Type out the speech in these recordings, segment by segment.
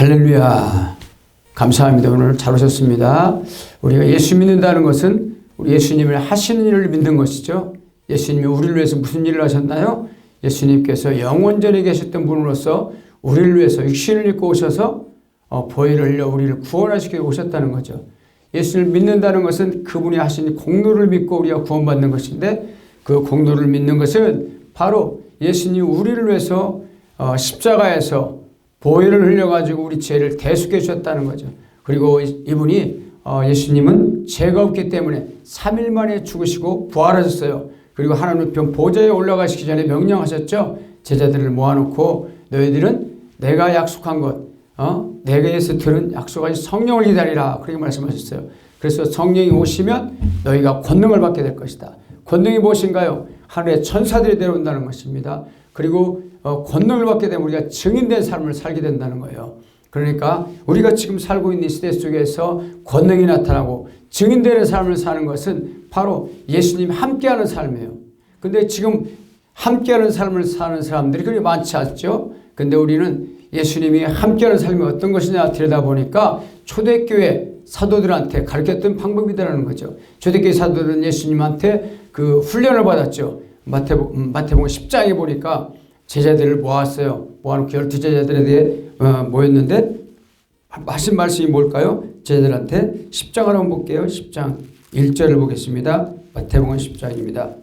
할렐루야. 감사합니다. 오늘 잘 오셨습니다. 우리가 예수 믿는다는 것은 우리 예수님을 하시는 일을 믿는 것이죠. 예수님이 우리를 위해서 무슨 일을 하셨나요? 예수님께서 영원전에 계셨던 분으로서 우리를 위해서 육신을 입고 오셔서 어, 보혈을 흘려 우리를 구원하시켜 오셨다는 거죠. 예수를 믿는다는 것은 그분이 하신 공로를 믿고 우리가 구원받는 것인데 그 공로를 믿는 것은 바로 예수님이 우리를 위해서 어, 십자가에서 보혈을 흘려가지고 우리 죄를 대속해 주셨다는 거죠. 그리고 이분이 어, 예수님은 죄가 없기 때문에 3일 만에 죽으시고 부활하셨어요. 그리고 하나님 편 보좌에 올라가시기 전에 명령하셨죠. 제자들을 모아놓고 너희들은 내가 약속한 것, 어? 내게서 들은 약속하신 성령을 기다리라. 그렇게 말씀하셨어요. 그래서 성령이 오시면 너희가 권능을 받게 될 것이다. 권능이 무엇인가요? 하늘의 천사들이 내려온다는 것입니다. 그리고 어, 권능을 받게 되면 우리가 증인된 삶을 살게 된다는 거예요. 그러니까 우리가 지금 살고 있는 시대 속에서 권능이 나타나고 증인되는 삶을 사는 것은 바로 예수님 함께하는 삶이에요. 근데 지금 함께하는 삶을 사는 사람들이 그리 많지 않죠. 근데 우리는 예수님이 함께하는 삶이 어떤 것이냐 들여다보니까 초대교회 사도들한테 가르쳤던 방법이라는 거죠. 초대교회 사도들은 예수님한테 그 훈련을 받았죠. 음, 마태복음 10장에 보니까 제자들을 모았어요. 모아놓고 열두 제자들에 대해 어, 모였는데 하신 말씀이 뭘까요? 제자들한테 10장을 한번 볼게요. 10장 1절을 보겠습니다. 마태복음 10장입니다.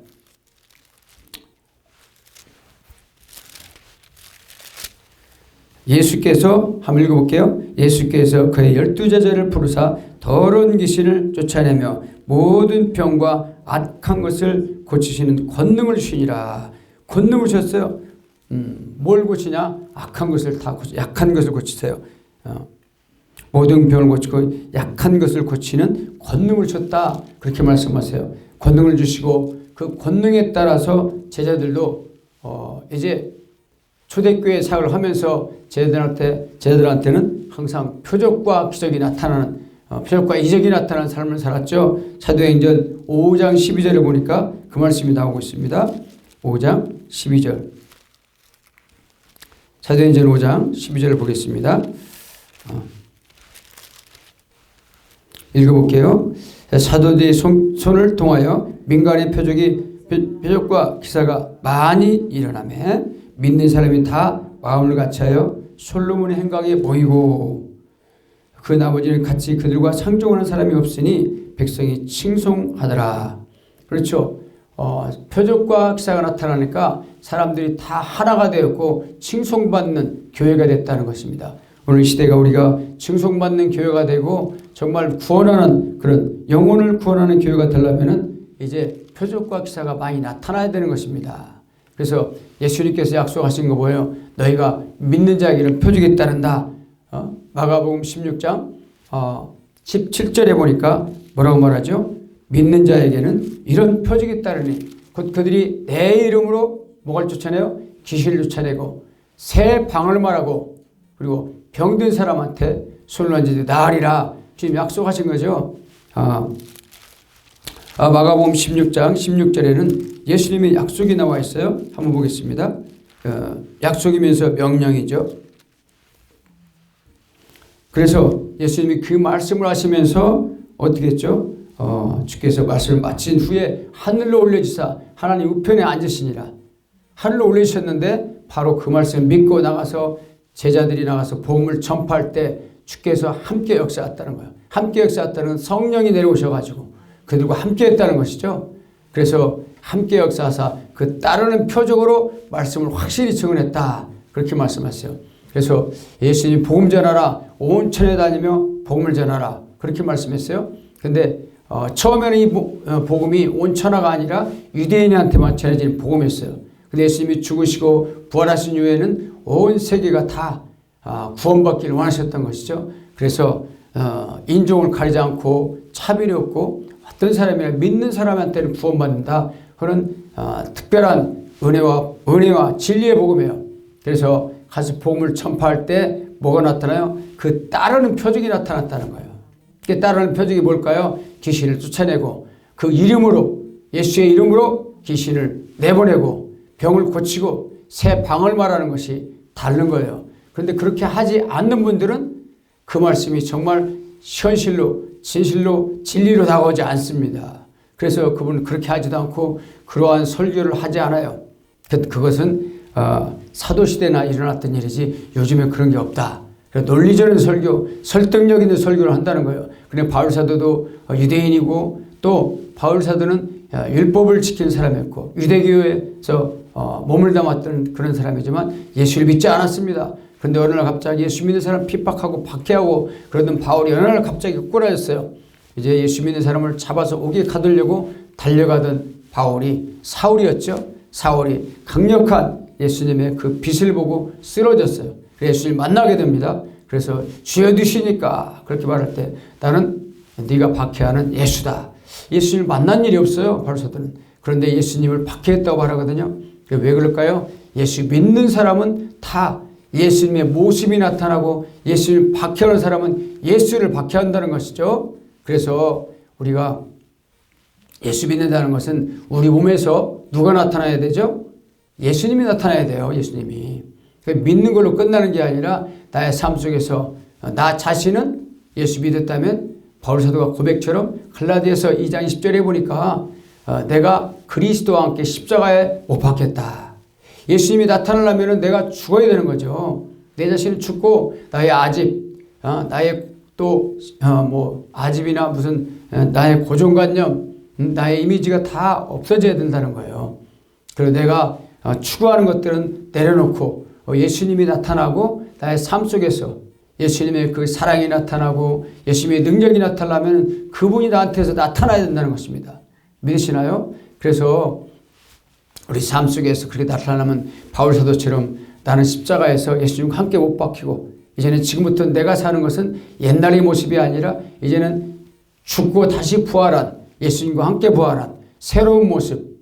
예수께서 한번 읽어볼게요. 예수께서 그의 열두 제자를 부르사 더러운 귀신을 쫓아내며 모든 병과 악한 것을 고치시는 권능을 주시니라. 권능을 주셨어요. 음, 뭘 고치냐? 악한 것을 다 고치, 약한 것을 고치세요. 어, 모든 병을 고치고 약한 것을 고치는 권능을 줬다. 그렇게 말씀하세요. 권능을 주시고 그 권능에 따라서 제자들도 어, 이제 초대교회 사역을 하면서 제자들한테 제자들한테는 항상 표적과 기적이 나타나는 어, 표적과 이적이 나타나는 삶을 살았죠. 사도행전 5장 12절을 보니까 그 말씀이 나오고 있습니다. 5장 12절. 사도행전 5장 12절을 보겠습니다. 어. 읽어볼게요. 사도들이 손, 손을 통하여 민간의 표적이 표적과 기사가 많이 일어나매 믿는 사람이 다 마음을 같이하여 솔로몬의 행각에 모이고 그 나머지는 같이 그들과 상종하는 사람이 없으니 백성이 칭송하더라. 그렇죠. 어, 표적과 기사가 나타나니까 사람들이 다 하나가 되었고 칭송받는 교회가 됐다는 것입니다. 오늘 시대가 우리가 칭송받는 교회가 되고 정말 구원하는 그런 영혼을 구원하는 교회가 되려면은 이제 표적과 기사가 많이 나타나야 되는 것입니다. 그래서 예수님께서 약속하신 거 뭐예요? 너희가 믿는 자에게는 표적이 따른다. 어? 마가복음 16장 어, 17절에 보니까 뭐라고 말하죠? 믿는 자에게는 이런 표적이 따르니 곧 그들이 내 이름으로 뭐를 쫓아내요? 귀신을 쫓아내고 새 방을 말하고 그리고 병든 사람한테 손을 얹으되 나으리라 주님 약속하신 거죠. 아, 아, 마가복음 16장 16절에는 예수님의 약속이 나와 있어요. 한번 보겠습니다. 어, 약속이면서 명령이죠. 그래서 예수님이 그 말씀을 하시면서 어떻게 했죠? 어, 주께서 말씀을 마친 후에 하늘로 올려주사 하나님 우편에 앉으시니라. 하늘로 올리셨는데 바로 그 말씀을 믿고 나가서 제자들이 나가서 복음을 전파할 때 주께서 함께 역사했다는 거예요. 함께 역사했다는 성령이 내려오셔가지고 그들과 함께 했다는 것이죠. 그래서 함께 역사하사 그 따르는 표적으로 말씀을 확실히 증언했다. 그렇게 말씀하세요. 그래서 예수님 복음 전하라. 온 천에 다니며 복음을 전하라. 그렇게 말씀했어요. 근데 어, 처음에는 이 어, 복음이 온 천하가 아니라 유대인한테만 전해지는 복음이었어요. 근데 예수님이 죽으시고 부활하신 이후에는 온 세계가 다 아, 구원받기를 원하셨던 것이죠. 그래서 어, 인종을 가리지 않고 차별이 없고 어떤 사람이나 믿는 사람한테는 구원받는다. 그런 특별한 은혜와 은혜와 진리의 복음이에요. 그래서 가서 복음을 전파할 때 뭐가 나타나요? 그 따르는 표적이 나타났다는 거예요. 그 따르는 표적이 뭘까요? 귀신을 쫓아내고 그 이름으로 예수의 이름으로 귀신을 내보내고 병을 고치고 새 방을 말하는 것이 다른 거예요. 그런데 그렇게 하지 않는 분들은 그 말씀이 정말 현실로 진실로 진리로 다가오지 않습니다. 그래서 그분은 그렇게 하지도 않고 그러한 설교를 하지 않아요. 그, 그것은 어, 사도시대나 일어났던 일이지 요즘에 그런 게 없다. 논리적인 설교, 설득력 있는 설교를 한다는 거예요. 근데 바울 사도도 유대인이고 또 바울 사도는 어, 율법을 지키는 사람이었고 유대교에서 어, 몸을 담았던 그런 사람이지만 예수를 믿지 않았습니다. 그런데 어느 날 갑자기 예수 믿는 사람 핍박하고 박해하고 그러던 바울이 어느 날 갑자기 꼬라졌어요. 이제 예수 믿는 사람을 잡아서 옥에 가두려고 달려가던 바울이 사울이었죠. 사울이 강력한 예수님의 그 빛을 보고 쓰러졌어요. 예수님 만나게 됩니다. 그래서 주여 드시니까 그렇게 말할 때 나는 네가 박해하는 예수다. 예수님을 만난 일이 없어요. 바리새들은. 그런데 예수님을 박해했다고 말하거든요. 왜 그럴까요? 예수 믿는 사람은 다 예수님의 모습이 나타나고 예수님을 박해하는 사람은 예수를 박해한다는 것이죠. 그래서 우리가 예수 믿는다는 것은 우리 몸에서 누가 나타나야 되죠? 예수님이 나타나야 돼요. 예수님이. 믿는 걸로 끝나는 게 아니라 나의 삶 속에서 나 자신은 예수 믿었다면 바울 사도가 고백처럼 갈라디아서 2장 10절에 보니까 어, 내가 그리스도와 함께 십자가에 못 박혔다. 예수님이 나타나려면 내가 죽어야 되는 거죠. 내 자신은 죽고 나의 아집, 어, 나의 또뭐 어, 아집이나 무슨 나의 고정관념, 음, 나의 이미지가 다 없어져야 된다는 거예요. 그리고 내가 추구하는 것들은 내려놓고 예수님이 나타나고 나의 삶 속에서 예수님의 그 사랑이 나타나고 예수님의 능력이 나타나면 그분이 나한테서 나타나야 된다는 것입니다. 믿으시나요? 그래서 우리 삶 속에서 그렇게 나타나면 바울 사도처럼 나는 십자가에서 예수님과 함께 못 박히고 이제는 지금부터 내가 사는 것은 옛날의 모습이 아니라 이제는 죽고 다시 부활한 예수님과 함께 부활한 새로운 모습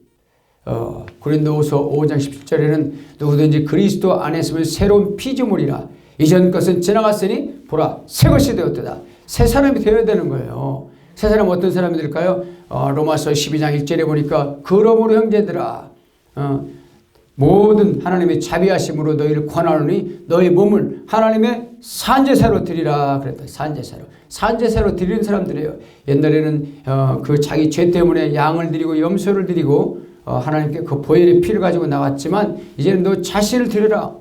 어, 고린도후서 5장 17절에는 누구든지 그리스도 안에 있으면 새로운 피조물이라 이전 것은 지나갔으니 보라 새 것이 되었다. 새 사람이 되어야 되는 거예요. 새 사람 어떤 사람이 될까요? 어, 로마서 12장 1절에 보니까 그러므로 형제들아 어, 모든 하나님의 자비하심으로 너희를 권하노니 너희 몸을 하나님의 산제사로 드리라 그랬다. 산제사로. 산제사로 드리는 사람들이에요. 옛날에는 어, 그 자기 죄 때문에 양을 드리고 염소를 드리고 어, 하나님께 그 보혈의 피를 가지고 나왔지만 이제는 너 자신을 드려라.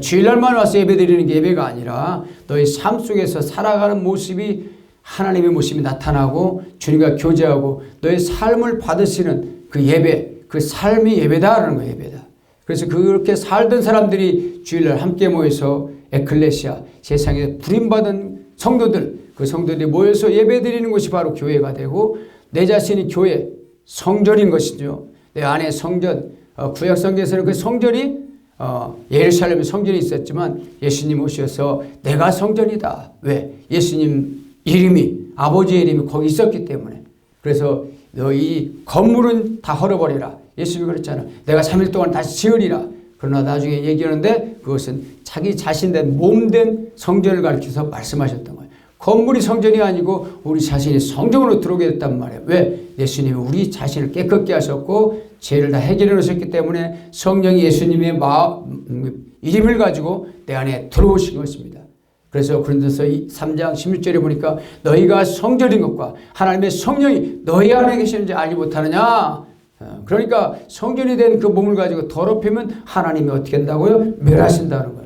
주일날만 와서 예배 드리는 게 예배가 아니라 너희 삶 속에서 살아가는 모습이 하나님의 모습이 나타나고 주님과 교제하고 너의 삶을 받으시는 그 예배, 그 삶이 예배다라는 거예요, 예배다. 그래서 그렇게 살던 사람들이 주일날 함께 모여서 에클레시아, 세상에 부림받은 성도들, 그 성도들이 모여서 예배 드리는 것이 바로 교회가 되고 내 자신이 교회, 성전인 것이죠. 내 안에 성전, 어, 구약 성경에서는 그 성전이 어, 예루살렘에 성전이 있었지만 예수님 오셔서 내가 성전이다. 왜? 예수님 이름이 아버지의 이름이 거기 있었기 때문에. 그래서 너희 건물은 다 헐어버리라. 예수님이 그랬잖아. 내가 3일 동안 다시 지으리라. 그러나 나중에 얘기하는데 그것은 자기 자신된 몸된 성전을 가리켜서 말씀하셨던 거예요. 건물이 성전이 아니고 우리 자신이 성전으로 들어오게 됐단 말이에요. 왜? 예수님이 우리 자신을 깨끗게 하셨고 죄를 다 해결해 놓으셨기 때문에 성령이 예수님의 마, 음, 이름을 가지고 내 안에 들어오신 것입니다. 그래서 그런데서 3장 16절에 보니까 너희가 성전인 것과 하나님의 성령이 너희 안에 계시는지 알지 못하느냐? 어, 그러니까 성전이 된 그 몸을 가지고 더럽히면 하나님이 어떻게 한다고요? 멸하신다는 거예요.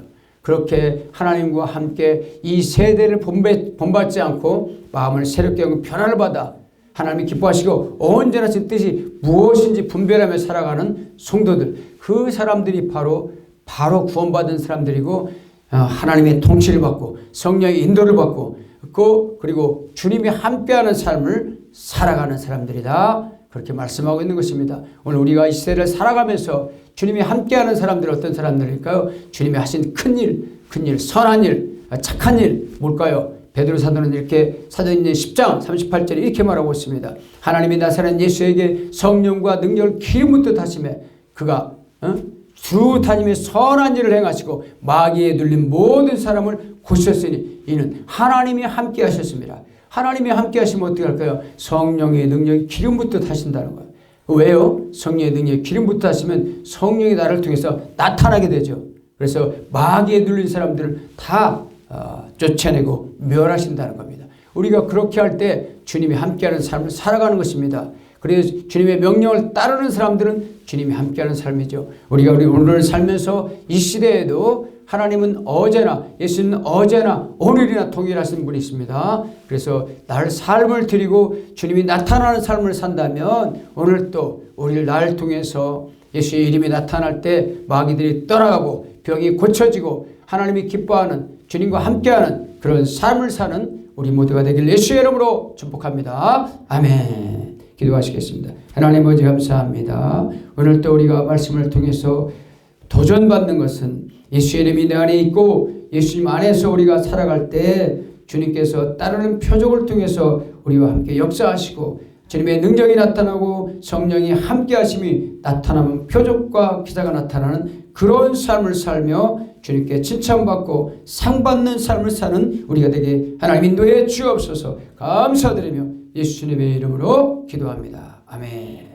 그렇게 하나님과 함께 이 세대를 본받지 않고 마음을 새롭게 하고 변화를 받아 하나님이 기뻐하시고 언제나 제 뜻이 무엇인지 분별하며 살아가는 성도들 그 사람들이 바로 바로 구원받은 사람들이고 어, 하나님의 통치를 받고 성령의 인도를 받고 그 그리고 주님이 함께하는 삶을 살아가는 사람들이다 그렇게 말씀하고 있는 것입니다. 오늘 우리가 이 시대를 살아가면서 주님이 함께하는 사람들 어떤 사람들일까요? 주님이 하신 큰 일, 큰 일, 선한 일, 착한 일 뭘까요? 베드로 사도는 이렇게 사도행전 10장 38절에 이렇게 말하고 있습니다. 하나님이 나사렛 예수에게 성령과 능력을 붓듯 하심에 그가 어? 주 다니며 선한 일을 행하시고 마귀에 눌린 모든 사람을 고쳤으니 이는 하나님이 함께 하셨습니다. 하나님이 함께 하시면 어떻게 할까요? 성령의 능력이 기름 붓듯 하신다는 거예요. 왜요? 성령의 능력이 기름 붓듯 하시면 성령이 나를 통해서 나타나게 되죠. 그래서 마귀에 눌린 사람들을 다 어, 쫓아내고 멸하신다는 겁니다. 우리가 그렇게 할 때 주님이 함께하는 삶을 살아가는 것입니다. 그래서 주님의 명령을 따르는 사람들은 주님이 함께하는 삶이죠. 우리가 우리 오늘을 살면서 이 시대에도 하나님은 어제나 예수는 어제나 오늘이나 동일하신 분이십니다. 그래서 날 삶을 드리고 주님이 나타나는 삶을 산다면 오늘 또 우리를 날 통해서 예수의 이름이 나타날 때 마귀들이 떠나가고 병이 고쳐지고 하나님이 기뻐하는 주님과 함께하는 그런 삶을 사는 우리 모두가 되길 예수의 이름으로 축복합니다. 아멘. 기도하시겠습니다. 하나님 아버지 감사합니다. 오늘 또 우리가 말씀을 통해서 도전받는 것은 예수의 이름이 내 안에 있고 예수님 안에서 우리가 살아갈 때 주님께서 따르는 표적을 통해서 우리와 함께 역사하시고 주님의 능력이 나타나고 성령이 함께 하심이 나타나면 표적과 기사가 나타나는 그런 삶을 살며 주님께 칭찬받고 상받는 삶을 사는 우리가 되게 하나님 인도해 주옵소서 감사드리며 예수님의 이름으로 기도합니다. 아멘.